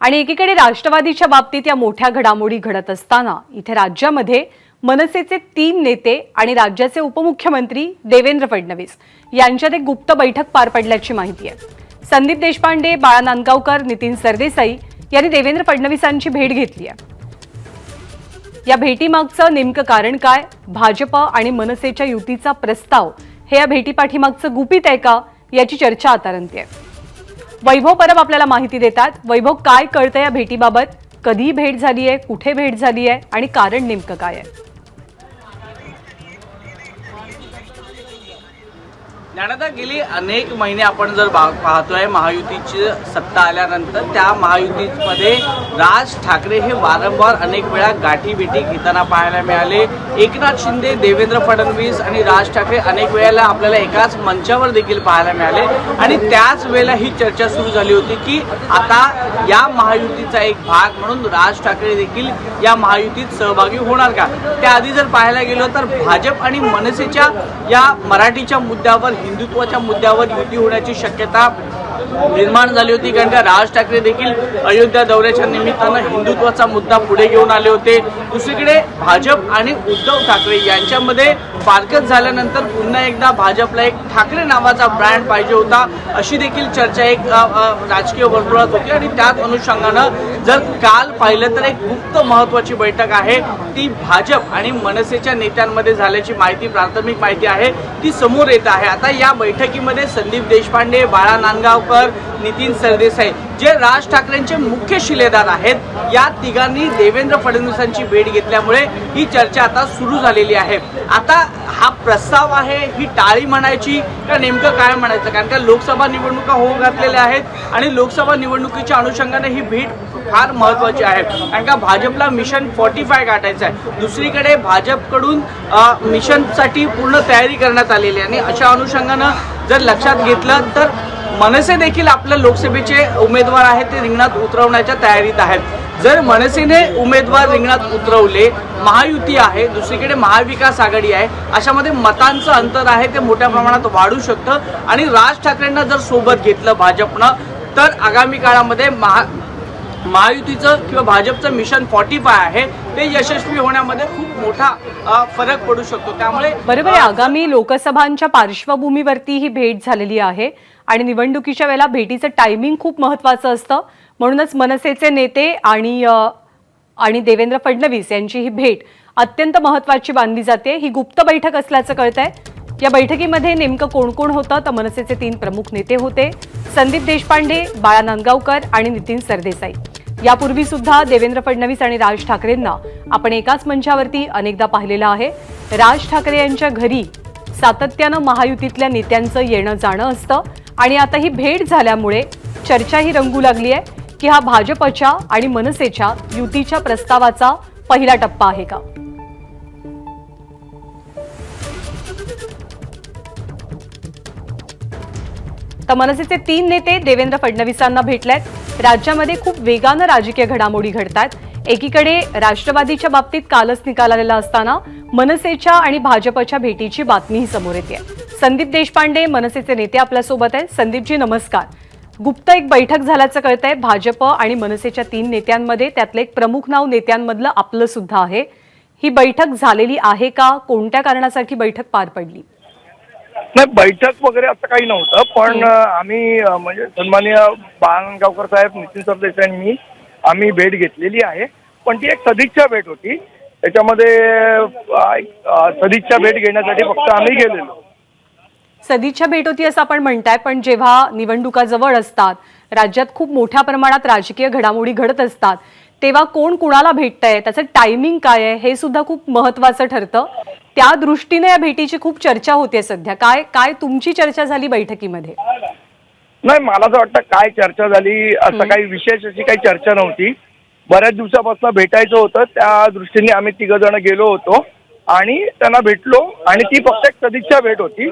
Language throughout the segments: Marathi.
आणि एकीकडे राष्ट्रवादीच्या बाबतीत या मोठ्या घडामोडी घडत असताना इथे राज्यामध्ये मनसेचे तीन नेते आणि राज्याचे उपमुख्यमंत्री देवेंद्र फडणवीस यांच्यात एक गुप्त बैठक पार पडल्याची माहिती आहे. संदीप देशपांडे बाळा नांदगावकर नितीन सरदेसाई यांनी देवेंद्र फडणवीसांची भेट घेतली आहे. या भेटीमागचं नेमकं कारण काय? भाजप आणि मनसेच्या युतीचा प्रस्ताव हे या भेटीपाठीमागचं गुपित आहे का? याची चर्चा आता रंगते वैभव परब आपल्याला माहिती देतात. वैभव काय कळतं या भेटीबाबत? कधी भेट झाली आहे कुठे भेट झाली आहे आणि कारण नेमकं काय आहे? ज्ञानदा गेली अनेक महिने आपण जर पाहतोय महायुतीची सत्ता आल्यानंतर त्या महायुतीमध्ये राज ठाकरे हे वारंवार अनेक वेळा गाठीभेटी घेताना पाहायला मिळाले. एकनाथ शिंदे देवेंद्र फडणवीस आणि राज ठाकरे अनेक वेळेला आपल्याला एकाच मंचावर देखील पाहायला मिळाले. आणि त्याच वेळेला ही चर्चा सुरू झाली होती की आता या महायुतीचा एक भाग म्हणून राज ठाकरे देखील या महायुतीत सहभागी होणार का? त्याआधी जर पाहायला गेलो तर भाजप आणि मनसेच्या या मराठीच्या मुद्द्यावर हिंदुत्वाच्या मुद्द्यावर युती होण्याची शक्यता निर्माण झाली होती. कारण का राज ठाकरे देखील अयोध्या दौऱ्याच्या निमित्तानं हिंदुत्वाचा मुद्दा पुढे घेऊन आले होते. दुसरीकडे भाजप आणि उद्धव ठाकरे यांच्यामध्ये फारकत झाल्यानंतर पुन्हा एकदा भाजपला एक ठाकरे नावाचा ब्रँड पाहिजे होता अशी देखील चर्चा एक राजकीय वर्तुळात होती. आणि त्याच अनुषंगानं जर काल पाहिलं तर एक गुप्त महत्वाची बैठक आहे. ती भाजप आणि मनसेच्या नेत्यांमध्ये झाल्याची माहिती प्राथमिक माहिती आहे. ती समोर येत आहे. आता या बैठकीमध्ये संदीप देशपांडे बाळा नांदगाव पर नितीन सरदेसाई जे राज ठाकरेंचे मुख्य शिलेदार आहेत या तिघांनी देवेंद्र फडणवीसांची भेट घेतल्यामुळे ही चर्चा आता सुरू झालेली आहे. आता हा प्रस्ताव आहे ही टाळी म्हणायची का नेमकं काय म्हणायचं? कारण का लोकसभा निवडणुका होऊ घातलेल्या आहेत आणि लोकसभा निवडणुकीच्या अनुषंगाने ही भेट फार महत्वाची आहे. कारण का भाजपला मिशन फॉर्टी फाय गाठायचं आहे. दुसरीकडे भाजपकडून मिशनसाठी पूर्ण तयारी करण्यात आलेली आहे. आणि अशा अनुषंगानं जर लक्षात घेतलं तर मनसे देखील आपल्या लोकसभेचे उमेदवार आहेत ते रिंगणात उतरवण्याच्या तयारीत आहेत. जर मनसेने उमेदवार रिंगणात उतरवले महायुती आहे दुसरीकडे महाविकास आघाडी आहे अशामध्ये मतांचं अंतर आहे ते मोठ्या प्रमाणात वाढू शकतं. आणि राज ठाकरेंना जर सोबत घेतलं भाजपनं तर आगामी काळामध्ये महा महायुतीचं किंवा भाजपचं मिशन फॉर्टी फाय आहे ते यशस्वी होण्यामध्ये खूप मोठा फरक पडू शकतो. त्यामुळे बरोबर आगामी लोकसभांच्या पार्श्वभूमीवरती ही भेट झालेली आहे. आणि निवडणुकीच्या वेळेला भेटीचं टायमिंग खूप महत्वाचं असतं. म्हणूनच मनसेचे नेते आणि आणि देवेंद्र फडणवीस यांची ही भेट अत्यंत महत्वाची मानली जाते. ही गुप्त बैठक असल्याचं कळतंय. या बैठकीमध्ये नेमकं कोण कोण होतं? तर मनसेचे तीन प्रमुख नेते होते. संदीप देशपांडे बाळा नांदगावकर आणि नितीन सरदेसाई. यापूर्वी सुद्धा देवेंद्र फडणवीस आणि राज ठाकरेंना आपण एकाच मंचावरती अनेकदा पाहिलेलं आहे. राज ठाकरे यांच्या घरी सातत्यानं महायुतीतल्या नेत्यांचं येणं जाणं असतं. आणि आता ही भेट झाल्यामुळे चर्चाही रंगू लागली आहे की हा भाजपच्या आणि मनसेच्या युतीच्या प्रस्तावाचा पहिला टप्पा आहे का? तर मनसेचे तीन नेते देवेंद्र फडणवीसांना भेटलेत. राज्यामध्ये खूप वेगानं राजकीय घडामोडी घडतात एकीकडे राष्ट्रवादीच्या बाबतीत कालच निकाल आलेला असताना मनसेच्या आणि भाजपच्या भेटीची बातमीही समोर येते. संदीप देशपांडे मनसेचे नेते आपल्यासोबत आहेत. संदीपजी नमस्कार. गुप्त एक बैठक झाल्याचं कळतंय. भाजप आणि मनसेच्या तीन नेत्यांमध्ये त्यातलं एक प्रमुख नाव नेत्यांमधलं आपलं सुद्धा आहे. ही बैठक झालेली आहे का? कोणत्या कारणासाठी बैठक पार पडली? नाही बैठक वगैरे असं काही नव्हतं. पण अ, आम्ही म्हणजे सन्माननीय बाळनगावकर साहेब नितीन सरदेसाई आणि मी आम्ही भेट घेतलेली आहे. पण ती एक सदिच्छा भेट होती. त्याच्यामध्ये सदिच्छा भेट घेण्यासाठी फक्त आम्ही गेलेलो. सदिच्छा भेट होती असं आपण म्हणताय पण जेव्हा निवडणुका जवळ असतात राज्यात खूप मोठ्या प्रमाणात राजकीय घडामोडी घडत असतात तेव्हा कोण कुणाला भेटतंय त्याचं टायमिंग काय आहे हे सुद्धा खूप महत्वाचं ठरतं. त्या दृष्टीने या भेटीची खूप चर्चा होते सध्या. काय काय तुमची चर्चा झाली बैठकीमध्ये? नाही मला असं वाटतं काय चर्चा झाली असं काही विशेष अशी काही चर्चा नव्हती. बऱ्याच दिवसापासून भेटायचं होतं त्या दृष्टीने आम्ही तिघ जण गेलो होतो. आणि त्यांना भेटलो आणि ती फक्त एक सदिच्छा भेट होती.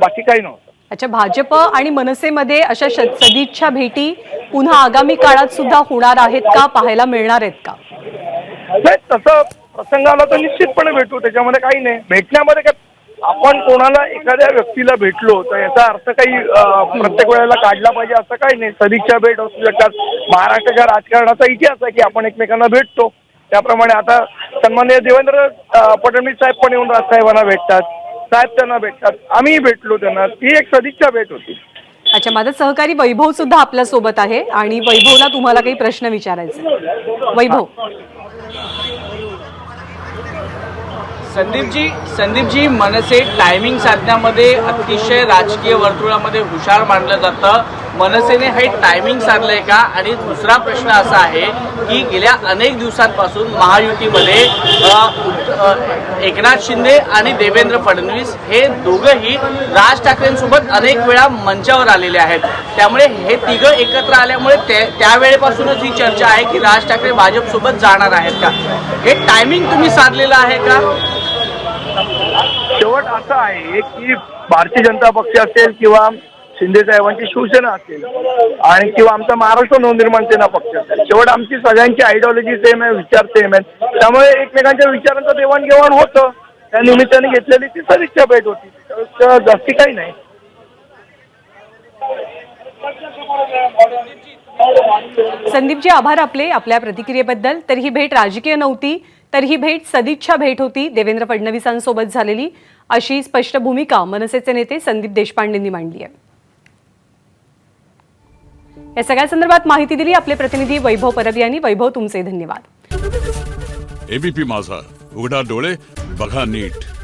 बाकी काही नव्हतं. अच्छा भाजप आणि मनसेमध्ये अशा सदिच्छा भेटी पुन्हा आगामी काळात सुद्धा होणार आहेत का पाहायला मिळणार आहेत का? नाही तसं प्रसंग आला तर निश्चितपणे भेटू त्याच्यामध्ये काही नाही. भेटण्यामध्ये काय आपण कोणाला एखाद्या व्यक्तीला भेटलो तर याचा अर्थ काही अं, प्रत्येक वेळेला काढला पाहिजे असं काही नाही. सदिच्छा भेट असू शकतात. महाराष्ट्राच्या राजकारणाचा इतिहास आहे की आपण एकमेकांना भेटतो. त्याप्रमाणे आता सन्माननीय देवेंद्र फडणवीस साहेब पण येऊन राजसाहेबांना भेटतात. साहेब त्यांना भेटतात. आम्हीही भेटलो त्यांना. ती एक सदिच्छा भेट होती. अच्छा माझा सहकारी वैभव सुद्धा आपल्यासोबत आहे आणि वैभवला तुम्हाला काही प्रश्न विचारायचे वैभव. संदीपजी संदीपजी मनसे टायमिंग साधण्यामध्ये अतिशय राजकीय वर्तुळामध्ये हुशार मानलं जातं. मनसेने हे टायमिंग साधलंय का? आणि दुसरा प्रश्न असा आहे की गेल्या अनेक दिवसांपासून महायुतीमध्ये एकनाथ शिंदे आणि देवेंद्र फडणवीस हे दोघंही राज ठाकरेंसोबत अनेक वेळा मंचावर आलेले आहेत. त्यामुळे हे तिघं एकत्र आल्यामुळे ते त्यावेळेपासूनच ही चर्चा आहे की राज ठाकरे भाजपसोबत जाणार आहेत का? हे टायमिंग तुम्ही साधलेलं आहे का? शेवट असं आहे की भारतीय जनता पक्ष असेल किंवा शिंदे साहेबांची शिवसेना असेल आणि किंवा आमचा महाराष्ट्र नवनिर्माण सेना पक्ष असेल. शेवट आमची सगळ्यांची आयडिओलॉजी सेम आहे विचार सेम आहेत. त्यामुळे एकमेकांच्या विचारांचं देवाणघेवाण होतं. त्या निमित्ताने घेतलेली ती सदिच्छा भेट होती. जास्ती काही नाही. संदीपजी आभार आपले आपल्या प्रतिक्रियेबद्दल. तर ही भेट राजकीय नव्हती. तर ही भेट सदिच्छा भेट होती देवेंद्र फडणवीसांसोबत झालेली. अशी स्पष्ट भूमिका मनसेचे नेते संदीप देशपांडेंनी मांडली आहे. या सगळ्या संदर्भात माहिती दिली आपले प्रतिनिधी वैभव परब यांनी. वैभव तुमचे धन्यवाद. एबीपी माझा. उघडा डोळे बघा नीट.